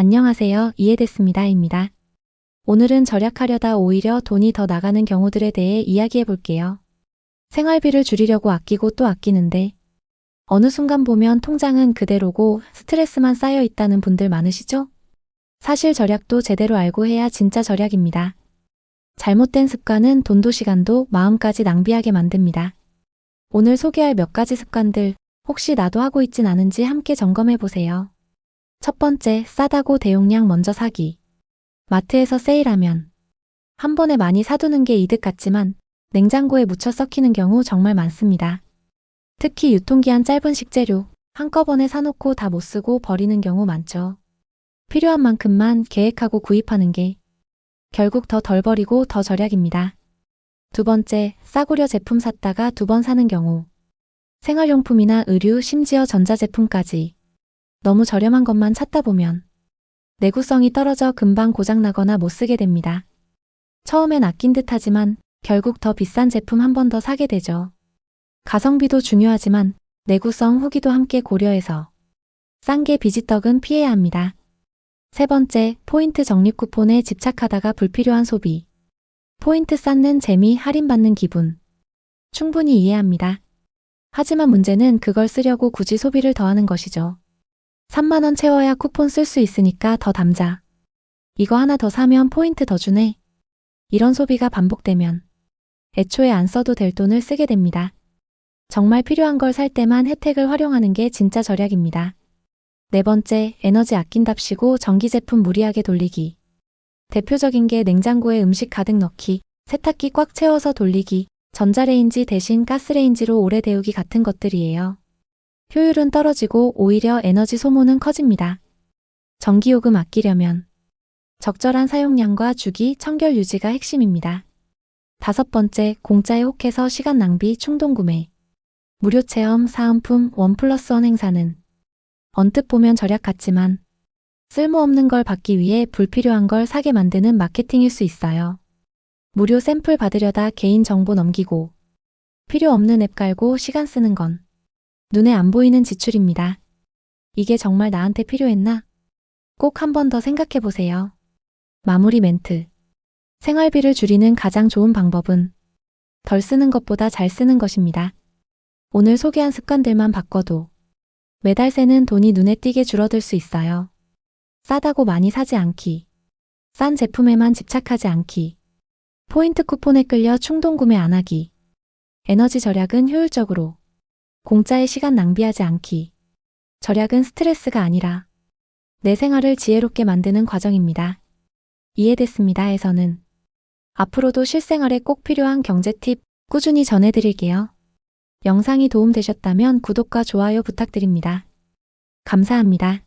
안녕하세요. 이해됐습니다.입니다. 오늘은 절약하려다 오히려 돈이 더 나가는 경우들에 대해 이야기해 볼게요. 생활비를 줄이려고 아끼고 또 아끼는데 어느 순간 보면 통장은 그대로고 스트레스만 쌓여 있다는 분들 많으시죠? 사실 절약도 제대로 알고 해야 진짜 절약입니다. 잘못된 습관은 돈도 시간도 마음까지 낭비하게 만듭니다. 오늘 소개할 몇 가지 습관들 혹시 나도 하고 있진 않은지 함께 점검해 보세요. 첫 번째, 싸다고 대용량 먼저 사기. 마트에서 세일하면 한 번에 많이 사두는 게 이득 같지만 냉장고에 묻혀 썩히는 경우 정말 많습니다. 특히 유통기한 짧은 식재료 한꺼번에 사놓고 다 못 쓰고 버리는 경우 많죠. 필요한 만큼만 계획하고 구입하는 게 결국 더 덜 버리고 더 절약입니다. 두 번째, 싸구려 제품 샀다가 두 번 사는 경우. 생활용품이나 의류, 심지어 전자제품까지 너무 저렴한 것만 찾다 보면 내구성이 떨어져 금방 고장나거나 못 쓰게 됩니다. 처음엔 아낀 듯 하지만 결국 더 비싼 제품 한 번 더 사게 되죠. 가성비도 중요하지만 내구성 후기도 함께 고려해서 싼 게 비지떡은 피해야 합니다. 세 번째, 포인트 적립 쿠폰에 집착하다가 불필요한 소비. 포인트 쌓는 재미 할인받는 기분. 충분히 이해합니다. 하지만 문제는 그걸 쓰려고 굳이 소비를 더하는 것이죠. 3만원 채워야 쿠폰 쓸 수 있으니까 더 담자. 이거 하나 더 사면 포인트 더 주네. 이런 소비가 반복되면 애초에 안 써도 될 돈을 쓰게 됩니다. 정말 필요한 걸 살 때만 혜택을 활용하는 게 진짜 절약입니다. 네 번째, 에너지 아낀답시고 전기 제품 무리하게 돌리기. 대표적인 게 냉장고에 음식 가득 넣기, 세탁기 꽉 채워서 돌리기, 전자레인지 대신 가스레인지로 오래 데우기 같은 것들이에요. 효율은 떨어지고 오히려 에너지 소모는 커집니다. 전기요금 아끼려면 적절한 사용량과 주기, 청결 유지가 핵심입니다. 다섯 번째, 공짜에 혹해서 시간 낭비 충동 구매. 무료 체험, 사은품, 원 플러스 원 행사는 언뜻 보면 절약 같지만 쓸모없는 걸 받기 위해 불필요한 걸 사게 만드는 마케팅일 수 있어요. 무료 샘플 받으려다 개인 정보 넘기고 필요 없는 앱 깔고 시간 쓰는 건 눈에 안 보이는 지출입니다. 이게 정말 나한테 필요했나? 꼭 한 번 더 생각해 보세요. 마무리 멘트. 생활비를 줄이는 가장 좋은 방법은 덜 쓰는 것보다 잘 쓰는 것입니다. 오늘 소개한 습관들만 바꿔도 매달 새는 돈이 눈에 띄게 줄어들 수 있어요. 싸다고 많이 사지 않기. 싼 제품에만 집착하지 않기. 포인트 쿠폰에 끌려 충동 구매 안 하기. 에너지 절약은 효율적으로. 공짜의 시간 낭비하지 않기. 절약은 스트레스가 아니라 내 생활을 지혜롭게 만드는 과정입니다. 이해됐습니다.에서는 앞으로도 실생활에 꼭 필요한 경제 팁 꾸준히 전해드릴게요. 영상이 도움되셨다면 구독과 좋아요 부탁드립니다. 감사합니다.